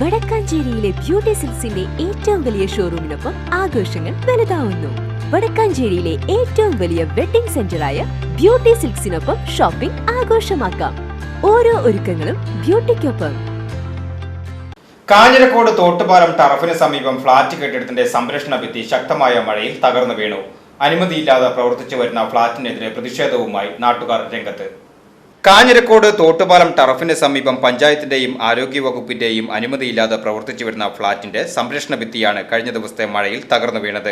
വടക്കാഞ്ചേരിയിലെ beauty സിൽസിന്റെ ഏറ്റവും വലിയ ഷോറൂമിനൊപ്പം ആഘോഷങ്ങൾ വലുതാവുന്നു. വടക്കാഞ്ചേരിയിലെ ഏറ്റവും വലിയ വെഡിംഗ് സെന്ററായ ബ്യൂട്ടി സിൽക്സിനൊപ്പം ഷോപ്പിംഗ് ആഘോഷമാക്കാം. ഓരോ ഒരുക്കങ്ങളും ബ്യൂട്ടിക്കൊപ്പം. കാഞ്ഞിരക്കോട് തോട്ടുപാലം ടറഫിന് സമീപം ഫ്ളാറ്റ് കെട്ടിടത്തിന്റെ സംരക്ഷണ ഭിത്തി ശക്തമായ മഴയിൽ തകർന്നു വീണു. അനുമതിയില്ലാതെ പ്രവർത്തിച്ചു വരുന്ന ഫ്ളാറ്റിനെതിരെ പ്രതിഷേധവുമായി നാട്ടുകാർ രംഗത്ത്. കാഞ്ഞിരക്കോട് തോട്ടുപാലം ടറഫിന് സമീപം പഞ്ചായത്തിന്റെയും ആരോഗ്യവകുപ്പിന്റെയും അനുമതിയില്ലാതെ പ്രവർത്തിച്ചു വരുന്ന ഫ്ളാറ്റിന്റെ സംരക്ഷണ ഭിത്തിയാണ് കഴിഞ്ഞ ദിവസത്തെ മഴയിൽ തകർന്നു വീണത്.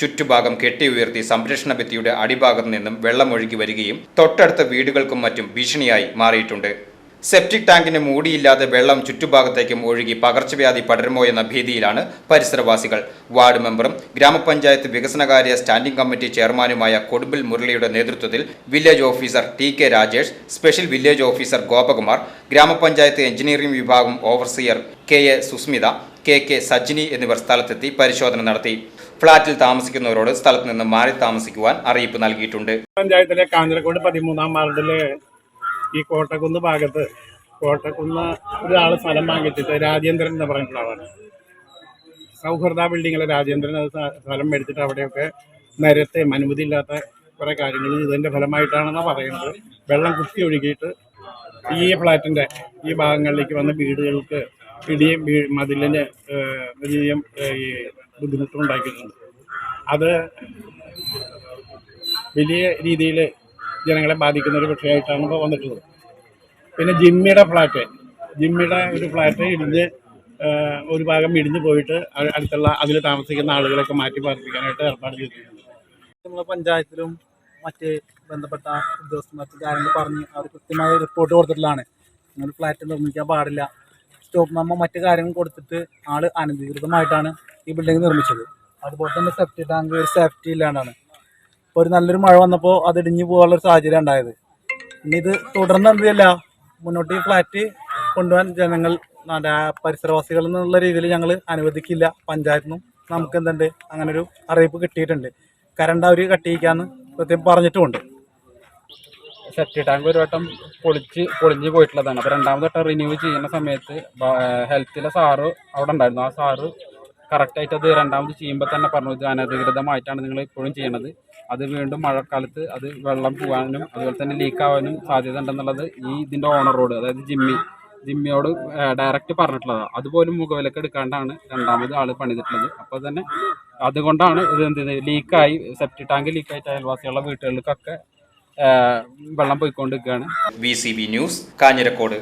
ചുറ്റുഭാഗം കെട്ടി ഉയർത്തി സംരക്ഷണ ഭിത്തിയുടെ അടിഭാഗത്തു നിന്നും വെള്ളമൊഴുകി വരികയും തൊട്ടടുത്ത വീടുകൾക്കും മറ്റും ഭീഷണിയായി മാറിയിട്ടുണ്ട്. സെപ്റ്റിക് ടാങ്കിന് മൂടിയില്ലാതെ വെള്ളം ചുറ്റുഭാഗത്തേക്കും ഒഴുകി പകർച്ചവ്യാധി പടരുമോ എന്ന ഭീതിയിലാണ് പരിസരവാസികൾ. വാർഡ് മെമ്പറും ഗ്രാമപഞ്ചായത്ത് വികസനകാര്യ സ്റ്റാൻഡിംഗ് കമ്മിറ്റി ചെയർമാനുമായ കൊടുമ്പിൽ മുരളിയുടെ നേതൃത്വത്തിൽ village officer T K Rajesh special village officer Gopakumar ഗ്രാമപഞ്ചായത്ത് എഞ്ചിനീയറിംഗ് വിഭാഗം overseer K A Susmitha K K Sajini എന്നിവർ സ്ഥലത്തെത്തി പരിശോധന നടത്തി. ഫ്ളാറ്റിൽ താമസിക്കുന്നവരോട് സ്ഥലത്ത് നിന്ന് മാറി താമസിക്കുവാൻ അറിയിപ്പ് നൽകിയിട്ടുണ്ട്. പഞ്ചായത്തിലെ കാഞ്ഞിരക്കോട് പതിമൂന്നാം വാർഡിൽ ഈ കോട്ടക്കുന്ന് ഭാഗത്ത് കോട്ടക്കുന്ന് ഒരാൾ സ്ഥലം വാങ്ങിച്ചിട്ട് രാജേന്ദ്രൻ എന്ന് പറഞ്ഞിട്ടുള്ള ആളാണ്. സൗഹൃദ ബിൽഡിങ്ങിലെ രാജേന്ദ്രൻ അത് സ്ഥ- സ്ഥലം മേടിച്ചിട്ട് അവിടെയൊക്കെ നേരത്തെ അനുമതിയില്ലാത്ത കുറേ കാര്യങ്ങൾ ഇതിന്റെ ഫലമായിട്ടാണെന്നാണ് പറയുന്നത്. വെള്ളം കുത്തി ഒഴുകിയിട്ട് ഈ ഫ്ലാറ്റിന്റെ ഈ ഭാഗങ്ങളിലേക്ക് വന്ന വീടുകൾക്ക് ഇടിയും മതിലിന് വലിയ ഈ ബുദ്ധിമുട്ടുണ്ടാക്കിയിട്ടുണ്ട് അത് വലിയ രീതിയിൽ ജനങ്ങളെ ബാധിക്കുന്ന ഒരു വിഷയമായിട്ടാണ് ഇപ്പോൾ വന്നിട്ടുള്ളത്. പിന്നെ ജിമ്മിയുടെ ഫ്ലാറ്റ് ജിമ്മിയുടെ ഒരു ഫ്ലാറ്റ് ഇടിഞ്ഞ് ഒരു ഭാഗം ഇടിഞ്ഞ് പോയിട്ട് അടുത്തുള്ള അതിൽ താമസിക്കുന്ന ആളുകളൊക്കെ മാറ്റി പാർപ്പിക്കാനായിട്ട് ഏർപ്പാട് ചെയ്തിട്ടുണ്ട്. നമ്മളെ പഞ്ചായത്തിലും മറ്റ് ബന്ധപ്പെട്ട ഉദ്യോഗസ്ഥന്മാർക്ക് കാര്യങ്ങൾ പറഞ്ഞ് അവർ കൃത്യമായ റിപ്പോർട്ട് കൊടുത്തിട്ടുള്ളതാണ് അങ്ങനെ ഫ്ലാറ്റ് നിർമ്മിക്കാൻ പാടില്ല. സ്റ്റോപ്പ് നമ്മ മറ്റു കാര്യങ്ങൾ കൊടുത്തിട്ട് ആൾ അനധികൃതമായിട്ടാണ് ഈ ബിൽഡിംഗ് നിർമ്മിച്ചത്. അതുപോലെ തന്നെ സെഫ്റ്റി ടാങ്ക് ഒരു സേഫ്റ്റി ഇല്ലാണ്ടാണ്. ഇപ്പോൾ ഒരു നല്ലൊരു മഴ വന്നപ്പോൾ അത് ഇടിഞ്ഞു പോകാനുള്ള ഒരു സാഹചര്യം ഉണ്ടായത്. ഇനി ഇത് തുടർന്ന് എന്ത് ചെയ്യില്ല മുന്നോട്ട് ഈ ഫ്ലാറ്റ് കൊണ്ടുപോകാൻ ജനങ്ങൾ പരിസരവാസികളിൽ എന്നുള്ള രീതിയിൽ ഞങ്ങൾ അനുവദിക്കില്ല. പഞ്ചായത്തിനും നമുക്ക് എന്തുണ്ട്? അങ്ങനെ ഒരു അറിയിപ്പ് കിട്ടിയിട്ടുണ്ട്. കരണ്ട് അവർ കട്ടിയിക്കാന്ന് പ്രത്യേകം പറഞ്ഞിട്ടുമുണ്ട്. സെറ്റി ടാങ്ക് ഒരു വട്ടം പൊളിച്ച് പൊളിഞ്ഞ് പോയിട്ടുള്ളതാണ്. അപ്പോൾ രണ്ടാമത് വട്ടം റിന്യൂ ചെയ്യുന്ന സമയത്ത് ഹെൽത്തിലെ സാറ് അവിടെ ഉണ്ടായിരുന്നു. ആ സാറ് കറക്റ്റായിട്ട് അത് രണ്ടാമത് ചെയ്യുമ്പോൾ തന്നെ പറഞ്ഞു. ഇത് അനധികൃതമായിട്ടാണ് നിങ്ങൾ ഇപ്പോഴും ചെയ്യണത്. അത് വീണ്ടും മഴക്കാലത്ത് അത് വെള്ളം പോകാനും അതുപോലെ തന്നെ ലീക്ക് ആവാനും സാധ്യത ഉണ്ടെന്നുള്ളത് ഈ ഇതിന്റെ ഓണറോട് അതായത് ജിമ്മി. ജിമ്മിയോട് ഡയറക്റ്റ് പറഞ്ഞിട്ടുള്ളതാണ് അതുപോലും മുഖവിലക്ക് എടുക്കാണ്ടാണ് രണ്ടാമത് ആൾ പണിതിട്ടുള്ളത്. അപ്പോൾ തന്നെ അതുകൊണ്ടാണ് ഇത് എന്ത് ലീക്കായി സെപ്റ്റി ടാങ്ക് ലീക്കായിട്ട് അയൽവാസികളുടെ വീട്ടുകളിലേക്കൊക്കെ വെള്ളം പോയിക്കൊണ്ടിരിക്കുകയാണ്. V C B news Kanjirakode.